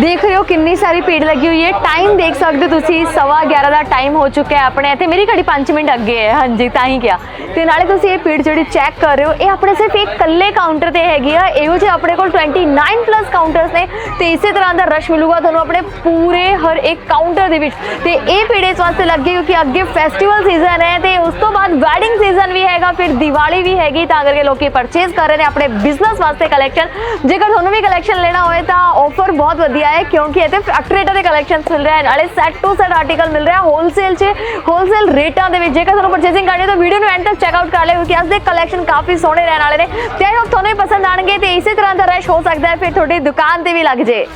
ਦੇਖ ਰਹੇ ਹੋ ਕਿੰਨੀ ਸਾਰੀ ਭੀੜ ਲੱਗੀ ਹੋਈ ਹੈ। ਟਾਈਮ ਦੇਖ ਸਕਦੇ ਹੋ ਤੁਸੀਂ, ਸਵਾ 11 ਦਾ ਟਾਈਮ ਹੋ ਚੁੱਕਾ ਹੈ ਆਪਣੇ ਇੱਥੇ। ਮੇਰੀ ਘੜੀ 5 ਮਿੰਟ ਅੱਗੇ ਹੈ, ਹਾਂਜੀ, ਤਾਂ ਹੀ ਕਿਹਾ। ਤੇ ਨਾਲੇ ਤੁਸੀਂ ਇਹ ਭੀੜ ਜਿਹੜੀ ਚੈੱਕ ਕਰ ਰਹੇ ਹੋ, ਇਹ ਆਪਣੇ ਸਿਰਫ ਇੱਕ ਇਕੱਲੇ ਕਾਊਂਟਰ ਤੇ ਹੈਗੀ ਆ। ਇਹੋ ਜਿਹੇ ਆਪਣੇ ਕੋਲ 29 ਪਲੱਸ ਕਾਊਂਟਰਸ ਨੇ। ਤੇ ਇਸੇ ਤਰ੍ਹਾਂ ਦਾ ਰਸ਼ ਮਿਲੂਗਾ ਤੁਹਾਨੂੰ ਆਪਣੇ ਪੂਰੇ ਹਰ ਇੱਕ ਕਾਊਂਟਰ ਦੇ ਵਿੱਚ। ਤੇ ਇਹ ਭੀੜ ਇਸ ਵਾਸਤੇ ਲੱਗੀ ਕਿਉਂਕਿ ਅੱਗੇ ਫੈਸਟੀਵਲ ਸੀਜ਼ਨ ਹੈ ਤੇ ਉਸ ਤੋਂ ਬਾਅਦ ਵੈਡਿੰਗ ਸੀਜ਼ਨ ਵੀ ਹੈਗਾ, ਫਿਰ ਦੀਵਾਲੀ ਵੀ ਹੈਗੀ, ਤਾਂ ਕਰਕੇ ਲੋਕੀ ਪਰਚੇਸ ਕਰ ਰਹੇ ਨੇ ਆਪਣੇ ਬਿਜ਼ਨਸ ਵਾਸਤੇ ਕਲੈਕਸ਼ਨ ਜੇਕਰ ਤੁਹਾਨੂੰ ਵੀ ਕਲੈਕਸ਼ਨ ਲੈਣਾ ਹੋਵੇ ਤਾਂ ਬਹੁਤ ਵਧੀਆ ਹੈ, ਕਿਉਂਕਿ ਇੱਥੇ ਫੈਕਟਰੀ ਦੇ ਕਲੈਕਸ਼ਨਸ ਮਿਲ ਰਹੇ ਹਨ ਨਾਲੇ ਸੈੱਟ ਟੂ ਸੈੱਟ ਆਰਟੀਕਲ ਮਿਲ ਰਿਹਾ ਹੋਲਸੇਲ 'ਚ। ਹੋਲਸੇਲ ਰੇਟਾਂ ਦੇ ਵਿੱਚ ਜੇਕਰ ਤੁਹਾਨੂੰ ਪਰਚੇਸਿੰਗ ਕਰਨੀ ਹੈ, ਤਾਂ ਵੀਡੀਓ ਨੂੰ ਐਂਡ ਤੱਕ ਚੈੱਕ ਆਊਟ ਕਰ ਲਿਓ, ਕਿਉਂਕਿ ਅੱਜ ਦੇ ਕਲੈਕਸ਼ਨ ਕਾਫੀ ਸੋਹਣੇ ਰਹਿਣ ਵਾਲੇ ਨੇ। ਤੇ ਆਈ ਹੋਪ ਤੁਹਾਨੂੰ ਵੀ ਪਸੰਦ ਆਣਗੇ, ਤੇ ਇਸੇ ਤਰ੍ਹਾਂ ਦਾ ਰਸ਼ ਹੋ ਸਕਦਾ ਹੈ, ਫਿਰ ਤੁਹਾਡੀ ਦੁਕਾਨ ਤੇ ਵੀ ਲੱਗ ਜੇ।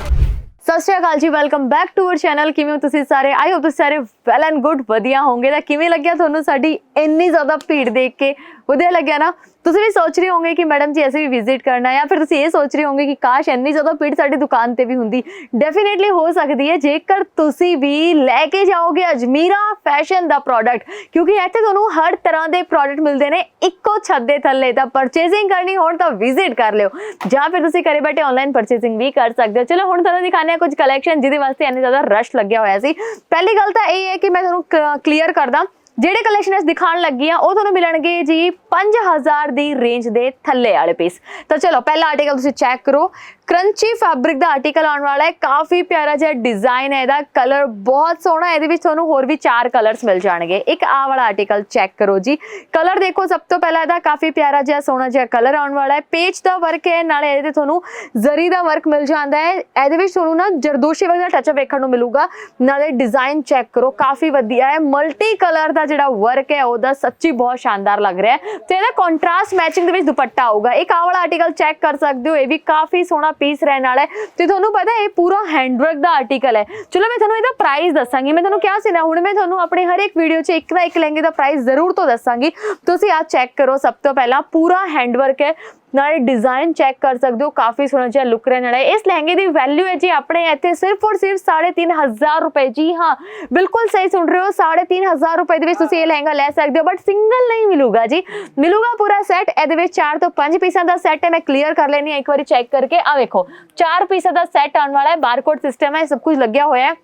ਸਤਿ ਸ਼੍ਰੀ ਅਕਾਲ ਜੀ welcome back to our channel ਕਿਵੇਂ ਹੋ ਤੁਸੀਂ ਸਾਰੇ? ਆਈ ਹੋਪ ਤੁਸੀਂ ਸਾਰੇ ਵੈਲ ਐਂਡ ਗੁੱਡ ਵਧੀਆ ਹੋਵੋਗੇ। ਤਾਂ ਕਿਵੇਂ ਲੱਗਿਆ ਤੁਹਾਨੂੰ ਸਾਡੀ ਇੰਨੀ ਜ਼ਿਆਦਾ ਭੀੜ ਦੇਖ ਕੇ? ਵਧੀਆ ਲੱਗਿਆ ਨਾ? ਤੁਸੀਂ ਵੀ ਸੋਚ ਰਹੇ ਹੋਵੋਗੇ ਕਿ ਮੈਡਮ ਜੀ, ਅਸੀਂ ਵੀ ਵਿਜ਼ਿਟ ਕਰਨਾ ਜਾਂ ਫਿਰ ਤੁਸੀਂ ਇਹ ਸੋਚ ਰਹੇ ਹੋਵੋਗੇ ਕਿ ਕਾਸ਼ ਇੰਨੀ ਜ਼ਿਆਦਾ ਭੀੜ ਸਾਡੀ ਦੁਕਾਨ ਤੇ ਵੀ ਹੁੰਦੀ। ਡੈਫੀਨਿਟਲੀ ਹੋ ਸਕਦੀ ਹੈ, ਜੇਕਰ ਤੁਸੀਂ ਵੀ ਲੈ ਕੇ ਜਾਓਗੇ ਅਜਮੀਰਾ ਫੈਸ਼ਨ ਦਾ ਪ੍ਰੋਡਕਟ ਕਿਉਂਕਿ ਇੱਥੇ ਤੁਹਾਨੂੰ ਹਰ ਤਰ੍ਹਾਂ ਦੇ ਪ੍ਰੋਡਕਟ ਮਿਲਦੇ ਨੇ। ਇੱਕੋ ਛੱਤ ਦੇ ਥੱਲੇ ਤਾਂ ਪਰਚੇਸਿੰਗ ਕਰਨੀ ਹੋਣ ਤਾਂ ਵਿਜ਼ਿਟ ਕਰ ਲਿਓ। ਜਾਂ ਫਿਰ ਤੁਸੀਂ ਘਰੇ ਬੈਠੇ ਆਨਲਾਈਨ ਪਰਚੇਸਿੰਗ ਵੀ ਕਰ ਸਕਦੇ ਹੋ। ਚਲੋ, ਹੁਣ ਤੁਹਾਨੂੰ ਦਿਖਾਣੇ ਆ ਕੁਝ ਕਲੈਕਸ਼ਨ ਜਿਹਦੇ ਵਾਸਤੇ ਇੰਨੇ ਜ਼ਿਆਦਾ ਰਸ਼ ਲੱਗਿਆ ਹੋਇਆ ਸੀ। ਪਹਿਲੀ ਗੱਲ ਤਾਂ ਇਹ ਹੈ ਕਿ ਮੈਂ ਤੁਹਾਨੂੰ ਕਲੀਅਰ ਕਰਦਾ। ਜਿਹੜੇ ਕਲੈਕਸ਼ਨ ਇਸ ਦਿਖਾਣ ਲੱਗੀ ਆ, ਉਹ ਤੁਹਾਨੂੰ ਮਿਲਣਗੇ ਜੀ 5000 ਦੀ ਰੇਂਜ ਦੇ ਥੱਲੇ ਵਾਲੇ ਪੀਸ ਤਾਂ ਚਲੋ, ਪਹਿਲਾ ਆਰਟੀਕਲ ਤੁਸੀਂ ਚੈੱਕ ਕਰੋ। ਕਰੰਚੀ ਫੈਬਰਿਕ ਦਾ ਆਰਟੀਕਲ ਆਉਣ ਵਾਲਾ ਹੈ। ਕਾਫੀ ਪਿਆਰਾ ਜਿਹਾ ਡਿਜ਼ਾਈਨ ਹੈ ਇਹਦਾ। ਕਲਰ ਬਹੁਤ ਸੋਹਣਾ ਇਹਦੇ ਵਿੱਚ ਤੁਹਾਨੂੰ ਹੋਰ ਵੀ ਚਾਰ ਕਲਰਸ ਮਿਲ ਜਾਣਗੇ। ਇੱਕ ਆ ਵਾਲਾ ਆਰਟੀਕਲ ਚੈੱਕ ਕਰੋ ਜੀ। ਕਲਰ ਦੇਖੋ, ਸਭ ਤੋਂ ਪਹਿਲਾਂ ਇਹਦਾ ਕਾਫੀ ਪਿਆਰਾ ਜਿਹਾ ਸੋਹਣਾ ਜਿਹਾ ਕਲਰ ਆਉਣ ਵਾਲਾ ਹੈ। ਪੇਜ ਦਾ ਵਰਕ ਹੈ। ਨਾਲੇ ਇਹਦੇ ਤੇ ਤੁਹਾਨੂੰ ਜ਼ਰੀ ਦਾ ਵਰਕ ਮਿਲ ਜਾਂਦਾ ਹੈ। ਇਹਦੇ ਵਿੱਚ ਤੁਹਾਨੂੰ ਨਾ ਜਰਦੋਸ਼ੀ ਵਰਗ ਵਰਗਾ ਟੱਚ ਵੇਖਣ ਨੂੰ ਮਿਲੂਗਾ। ਨਾਲੇ ਡਿਜ਼ਾਈਨ ਚੈੱਕ ਕਰੋ। ਕਾਫੀ ਵਧੀਆ ਹੈ। ਮਲਟੀ ਕਲਰ ਦਾ ਜਿਹੜਾ ਵਰਕ ਹੈ, ਉਹਦਾ ਸੱਚੀ ਬਹੁਤ ਸ਼ਾਨਦਾਰ ਲੱਗ ਰਿਹਾ ਹੈ। ਤੇ ਇਹਦਾ ਕੰਟਰਾਸਟ ਮੈਚਿੰਗ ਦੇ ਵਿੱਚ ਦੁਪੱਟਾ ਆਊਗਾ। ਇੱਕ ਆਹ ਵਾਲਾ ਆਰਟੀਕਲ ਚੈੱਕ ਕਰ ਸਕਦੇ ਹੋ, ਇਹ ਵੀ ਕਾਫੀ ਸੋਹਣਾ ਪੀਸ ਰਹਿਣ ਵਾਲਾ ਹੈ। ਤੇ ਤੁਹਾਨੂੰ ਪਤਾ ਇਹ ਪੂਰਾ ਹੈਂਡਵਰਕ ਦਾ ਆਰਟੀਕਲ ਹੈ। ਚਲੋ, ਮੈਂ ਤੁਹਾਨੂੰ ਇਹਦਾ ਪ੍ਰਾਈਸ ਦੱਸਾਂਗੀ। ਮੈਂ ਤੁਹਾਨੂੰ ਕਿਹਾ ਸੀ ਨਾ, ਹੁਣ ਮੈਂ ਤੁਹਾਨੂੰ ਆਪਣੇ ਹਰ ਇੱਕ ਵੀਡੀਓ 'ਚ ਇੱਕ ਨਾ ਇੱਕ ਲਹਿੰਗੇ ਦਾ ਪ੍ਰਾਈਸ ਜ਼ਰੂਰ ਤੋਂ ਦੱਸਾਂਗੀ। ਤੁਸੀਂ ਆ ਚੈੱਕ ਕਰੋ, ਸਭ ਤੋਂ ਪਹਿਲਾਂ ਪੂਰਾ ਹੈਂਡਵਰਕ ਹੈ। ਨਾਲੇ ਡਿਜ਼ਾਈਨ ਚੈੱਕ ਕਰ ਸਕਦੇ ਹੋ ਕਾਫੀ ਸੋਹਣਾ ਜਿਹਾ ਲੁੱਕ ਰਹਿਣ ਵਾਲਾ ਹੈ। ਇਸ ਲਹਿੰਗੇ ਦੀ ਵੈਲਿਊ ਹੈ ਜੀ ਆਪਣੇ ਇੱਥੇ ਸਿਰਫ ਔਰ ਸਿਰਫ 3500 ਰੁਪਏ ਜੀ ਹਾਂ। ਬਿਲਕੁਲ ਸਹੀ ਸੁਣ ਰਹੇ ਹੋ 3500 ਰੁਪਏ ਦੇ ਵਿੱਚ ਤੁਸੀਂ ਇਹ ਲਹਿੰਗਾ ਲੈ ਸਕਦੇ ਹੋ ਬਟ ਸਿੰਗਲ ਨਹੀਂ ਮਿਲੂਗਾ ਜੀ। ਮਿਲੂਗਾ ਪੂਰਾ ਸੈੱਟ ਇਹਦੇ ਵਿੱਚ 4 ਤੋਂ 5 ਪੀਸਾਂ ਦਾ ਸੈੱਟ ਹੈ ਮੈਂ ਕਲੀਅਰ ਕਰ ਲੈਣੀ ਹੈ ਇੱਕ ਵਾਰੀ ਚੈੱਕ ਕਰਕੇ। ਆ ਵੇਖੋ 4 ਪੀਸਾਂ ਦਾ ਸੈੱਟ ਆਉਣ ਵਾਲਾ ਹੈ ਬਾਰਕੋਡ ਸਿਸਟਮ ਹੈ ਸਭ ਕੁਝ ਲੱਗਿਆ ਹੋਇਆ ਹੈ।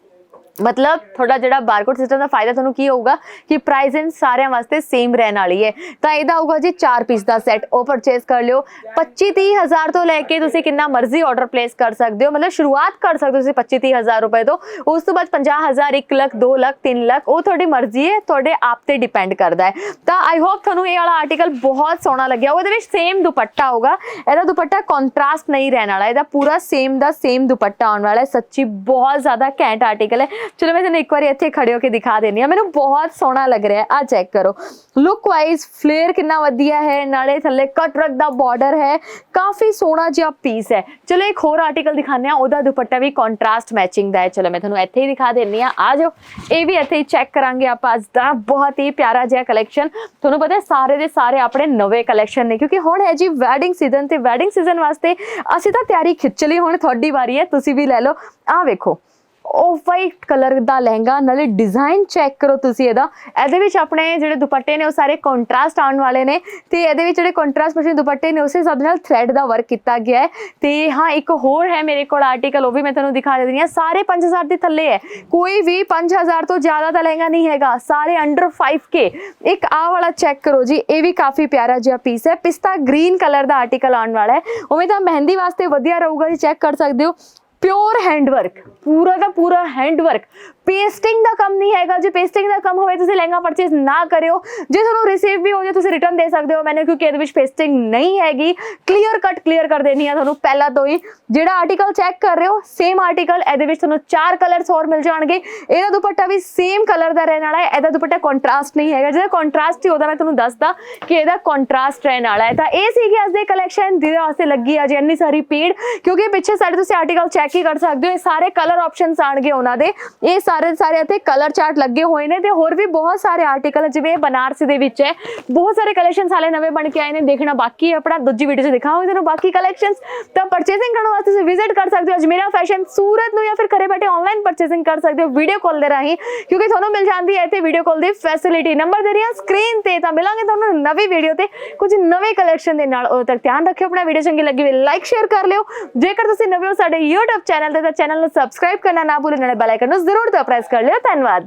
ਮਤਲਬ ਤੁਹਾਡਾ ਜਿਹੜਾ ਬਾਰਕੋਡ ਸਿਸਟਮ ਦਾ ਫਾਇਦਾ ਤੁਹਾਨੂੰ ਕੀ ਹੋਊਗਾ ਕਿ ਪ੍ਰਾਈਸ ਇਨ ਸਾਰਿਆਂ ਵਾਸਤੇ ਸੇਮ ਰਹਿਣ ਵਾਲੀ ਹੈ। ਤਾਂ ਇਹਦਾ ਹੋਊਗਾ ਜੀ 4 ਪੀਸ ਦਾ ਸੈੱਟ ਉਹ ਪਰਚੇਸ ਕਰ ਲਿਓ। 25 ਹਜ਼ਾਰ ਤੋਂ ਲੈ ਕੇ ਤੁਸੀਂ ਕਿੰਨਾ ਮਰਜ਼ੀ ਆਰਡਰ ਪਲੇਸ ਕਰ ਸਕਦੇ ਹੋ। ਮਤਲਬ ਸ਼ੁਰੂਆਤ ਕਰ ਸਕਦੇ ਹੋ ਤੁਸੀਂ 25 ਹਜ਼ਾਰ ਰੁਪਏ ਤੋਂ। ਉਸ ਤੋਂ ਬਾਅਦ 50000 1 ਲੱਖ 2 ਲੱਖ 3 ਲੱਖ, ਉਹ ਤੁਹਾਡੀ ਮਰਜ਼ੀ ਹੈ, ਤੁਹਾਡੇ ਆਪ ਤੇ ਡਿਪੈਂਡ ਕਰਦਾ ਹੈ। ਤਾਂ ਆਈ ਹੋਪ ਤੁਹਾਨੂੰ ਇਹ ਵਾਲਾ ਆਰਟੀਕਲ ਬਹੁਤ ਸੋਹਣਾ ਲੱਗਿਆ ਉਹਦੇ ਵਿੱਚ ਸੇਮ ਦੁਪੱਟਾ ਹੋਊਗਾ। ਇਹਦਾ ਦੁਪੱਟਾ ਕੰਟਰਾਸਟ ਨਹੀਂ ਰਹਿਣ ਵਾਲਾ। ਇਹਦਾ ਪੂਰਾ ਸੇਮ ਦਾ ਸੇਮ ਦੁਪੱਟਾ ਆਉਣ ਵਾਲਾ ਹੈ। ਸੱਚੀ ਬਹੁਤ ਜ਼ਿਆਦਾ ਘੈਂਟ ਆਰਟੀਕਲ ਹੈ। ਚਲੋ ਮੈਂ ਤੁਹਾਨੂੰ ਇੱਕ ਵਾਰੀ ਇੱਥੇ ਖੜੇ ਹੋ ਕੇ ਦਿਖਾ ਦੇਣੀ ਆ ਮੈਨੂੰ ਬਹੁਤ ਸੋਹਣਾ ਲੱਗ ਰਿਹਾ ਹੈ। ਆ ਚੈੱਕ ਕਰੋ। ਲੁੱਕ ਵਾਈਜ਼ ਫਲੇਅਰ ਕਿੰਨਾ ਵਧੀਆ ਹੈ। ਨਾਲੇ ਥੱਲੇ ਕਟ ਵਰਕ ਦਾ ਬਾਰਡਰ ਹੈ। ਕਾਫੀ ਸੋਹਣਾ ਜਿਹਾ ਪੀਸ ਹੈ। ਚਲੋ ਇੱਕ ਹੋਰ ਆਰਟੀਕਲ ਦਿਖਾਉਂਦੇ ਆ ਉਹਦਾ ਦੁਪੱਟਾ ਵੀ ਕੰਟਰਾਸਟ ਮੈਚਿੰਗ ਦਾ ਹੈ। ਚਲੋ ਮੈਂ ਤੁਹਾਨੂੰ ਇੱਥੇ ਹੀ ਦਿਖਾ ਦੇਣੀ ਆ ਆ ਜਾਓ। ਇਹ ਵੀ ਇੱਥੇ ਹੀ ਚੈੱਕ ਕਰਾਂਗੇ ਆਪਾਂ ਅੱਜ ਦਾ ਬਹੁਤ ਹੀ ਪਿਆਰਾ ਜਿਹਾ ਕਲੈਕਸ਼ਨ ਤੁਹਾਨੂੰ ਪਤਾ ਸਾਰੇ ਦੇ ਸਾਰੇ ਆਪਣੇ ਨਵੇਂ ਕਲੈਕਸ਼ਨ ਨੇ। ਕਿਉਂਕਿ ਹੁਣ ਹੈ ਜੀ ਵੈਡਿੰਗ ਸੀਜ਼ਨ ਤੇ ਵੈਡਿੰਗ ਸੀਜ਼ਨ ਵਾਸਤੇ ਅਸੀਂ ਤਾਂ ਤਿਆਰੀ ਖਿੱਚ ਲਈ। ਹੁਣ ਤੁਹਾਡੀ ਵਾਰੀ ਹੈ। ਤੁਸੀਂ ਵੀ ਲੈ ਲਓ। ਆ ਵੇਖੋ। ਆਫ ਵਾਈਟ ਕਲਰ ਦਾ ਲਹਿੰਗਾ, ਨਾਲੇ ਡਿਜ਼ਾਈਨ ਚੈੱਕ ਕਰੋ ਤੁਸੀਂ ਇਹਦਾ। ਇਹਦੇ ਵਿੱਚ ਆਪਣੇ ਜਿਹੜੇ ਦੁਪੱਟੇ ਨੇ, ਉਹ ਸਾਰੇ ਕੰਟਰਾਸਟ ਆਉਣ ਵਾਲੇ ਨੇ। ਤੇ ਇਹਦੇ ਵਿੱਚ ਜਿਹੜੇ ਕੰਟਰਾਸਟ ਮਸ਼ੀਨ ਦੁਪੱਟੇ ਨੇ, ਉਸੇ ਹਿਸਾਬ ਦੇ ਨਾਲ ਥ੍ਰੈਡ ਦਾ ਵਰਕ ਕੀਤਾ ਗਿਆ ਹੈ। ਤੇ ਹਾਂ, ਇੱਕ ਹੋਰ ਹੈ ਮੇਰੇ ਕੋਲ ਆਰਟੀਕਲ ਉਹ ਵੀ ਮੈਂ ਤੁਹਾਨੂੰ ਦਿਖਾ ਦਿੰਦੀ ਹਾਂ। ਸਾਰੇ 5000 ਦੇ ਥੱਲੇ ਹੈ। ਕੋਈ ਵੀ 5000 ਤੋਂ ਜ਼ਿਆਦਾ ਦਾ ਲਹਿੰਗਾ ਨਹੀਂ ਹੈਗਾ। ਸਾਰੇ ਅੰਡਰ 5k ਇੱਕ ਆਹ ਵਾਲਾ ਚੈੱਕ ਕਰੋ ਜੀ, ਇਹ ਵੀ ਕਾਫੀ ਪਿਆਰਾ ਜਿਹਾ ਪੀਸ ਹੈ। ਪਿਸਤਾ ਗ੍ਰੀਨ ਕਲਰ ਦਾ ਆਰਟੀਕਲ ਆਉਣ ਵਾਲਾ ਹੈ। ਉਵੇਂ ਤਾਂ ਮਹਿੰਦੀ ਵਾਸਤੇ ਵਧੀਆ ਰਹੂਗਾ ਜੀ ਚੈੱਕ ਕਰ ਸਕਦੇ ਹੋ। ਪਿਓਰ ਹੈਂਡਵਰਕ ਪੂਰਾ ਦਾ ਪੂਰਾ ਹੈਂਡਵਰਕ ਪੇਸਟਿੰਗ ਦਾ ਕੰਮ ਨਹੀਂ ਹੈਗਾ। ਜੇ ਪੇਸਟਿੰਗ ਦਾ ਕੰਮ ਹੋਵੇ, ਤੁਸੀਂ ਲਹਿੰਗਾ ਪਰਚੇਸ ਨਾ ਕਰਿਓ। ਜੇ ਤੁਹਾਨੂੰ ਰਿਸੀਵ ਵੀ ਹੋ ਜਾਏ, ਤੁਸੀਂ ਰਿਟਰਨ ਦੇ ਸਕਦੇ ਹੋ। ਮੈਨੂੰ ਕਿਉਂਕਿ ਇਹਦੇ ਵਿੱਚ ਪੇਸਟਿੰਗ ਨਹੀਂ ਹੈਗੀ। ਕਲੀਅਰ ਕੱਟ ਕਲੀਅਰ ਕਰ ਦੇਣੀ ਆ ਤੁਹਾਨੂੰ ਪਹਿਲਾਂ ਤੋਂ ਹੀ। ਜਿਹੜਾ ਆਰਟੀਕਲ ਚੈੱਕ ਕਰ ਰਹੇ ਹੋ ਸੇਮ ਆਰਟੀਕਲ ਇਹਦੇ ਵਿੱਚ ਤੁਹਾਨੂੰ ਚਾਰ ਕਲਰਸ ਹੋਰ ਮਿਲ ਜਾਣਗੇ। ਇਹਦਾ ਦੁਪੱਟਾ ਵੀ ਸੇਮ ਕਲਰ ਦਾ ਰਹਿਣ ਵਾਲਾ ਹੈ। ਇਹਦਾ ਦੁਪੱਟਾ ਕੰਟਰਾਸਟ ਨਹੀਂ ਹੈਗਾ। ਜਿਹਦਾ ਕੰਟਰਾਸਟ ਹੀ ਉਹਦਾ ਮੈਂ ਤੁਹਾਨੂੰ ਦੱਸਦਾ ਕਿ ਇਹਦਾ ਕੰਟਰਾਸਟ ਰਹਿਣ ਵਾਲਾ ਹੈ। ਤਾਂ ਇਹ ਸੀਗੀ ਅੱਜ ਦੇ ਕਲੈਕਸ਼ਨ ਜਿਹਦੇ ਵਾਸਤੇ ਲੱਗੀ ਅੱਜ ਇੰਨੀ ਸਾਰੀ ਪੀੜ ਕਿਉਂਕਿ ਪਿੱਛੇ ਸਾਡੇ ਤੁਸੀਂ ਆਰਟੀਕਲ ਚੈੱਕ ਹੀ ਕਰ ਸਕਦੇ ਹੋ। ਇਹ ਸਾਰੇ ਕਲਰ ਆਪਸ਼ਨਸ ਆਣਗੇ ਉਹਨਾਂ ਦੇ। ਇਹ ਸਾਰੇ ਸਾਰੇ ਇੱਥੇ ਕਲਰ ਚਾਰਟ ਲੱਗੇ ਹੋਏ ਨੇ ਤੇ ਹੋਰ ਵੀ ਬਹੁਤ ਸਾਰੇ ਆਰਟੀਕਲ ਜਿਵੇਂ ਇਹ ਬਨਾਰਸੀ ਦੇ ਵਿੱਚ ਹੈ, ਬਹੁਤ ਸਾਰੇ ਕਲੈਕਸ਼ਨ ਹਾਲੇ ਨਵੇਂ ਬਣ ਕੇ ਆਏ ਨੇ, ਦੇਖਣਾ ਬਾਕੀ ਆਪਣਾ ਦੂਜੀ ਵੀਡੀਓ 'ਚ ਦਿਖਾਵਾਂਗੇ, ਤੁਹਾਨੂੰ ਬਾਕੀ ਕਲੈਕਸ਼ਨਸ ਤਾਂ ਪਰਚੇਸਿੰਗ ਕਰਨ ਵਾਸਤੇ ਤੁਸੀਂ ਵਿਜ਼ਿਟ ਕਰ ਸਕਦੇ ਹੋ, ਅਜਮੇਰਾ ਫੈਸ਼ਨ ਸੂਰਤ ਨੂੰ ਜਾਂ ਫਿਰ ਘਰੇ ਬੈਠੇ ਆਨਲਾਈਨ ਪਰਚੇਸਿੰਗ ਕਰ ਸਕਦੇ ਹੋ ਵੀਡੀਓ ਕਾਲ ਦੇ ਰਾਹੀਂ, ਕਿਉਂਕਿ ਤੁਹਾਨੂੰ ਮਿਲ ਜਾਂਦੀ ਹੈ ਇੱਥੇ ਵੀਡੀਓ ਕਾਲ ਦੀ ਫੈਸਿਲਿਟੀ ਨੰਬਰ ਦੇ ਰਹੀ ਹਾਂ ਸਕਰੀਨ ਤੇ, ਤਾਂ ਮਿਲਾਂਗੇ ਤੁਹਾਨੂੰ ਨਵੀਂ ਵੀਡੀਓ ਤੇ, ਕੁਝ ਨਵੇਂ ਕਲੈਕਸ਼ਨ ਦੇ ਨਾਲ ਉਦੋਂ ਤੱਕ ਧਿਆਨ ਰੱਖਿਓ, ਆਪਣਾ ਵੀਡੀਓ ਚੰਗੀ ਲੱਗੀ ਹੋਵੇ ਲਾਈਕ ਸ਼ੇਅਰ ਕਰ ਲਿਓ। ਜੇਕਰ ਤੁਸੀਂ ਨਵੇਂ ਹੋ ਸਾਡੇ YouTube ਚੈਨਲ ਤੇ, ਤਾਂ ਚੈਨਲ ਨੂੰ ਸਬਸਕ੍ਰਾਈਬ ਕਰਨਾ ਨਾ ਭੁੱਲੋ, ਨਾਲੇ ਬੈਲ ਆਈਕਨ ਨੂੰ ਜ਼ਰੂਰ ਤੋਂ ਪ੍ਰੈਸ ਕਰ ਲਿਓ ਧੰਨਵਾਦ।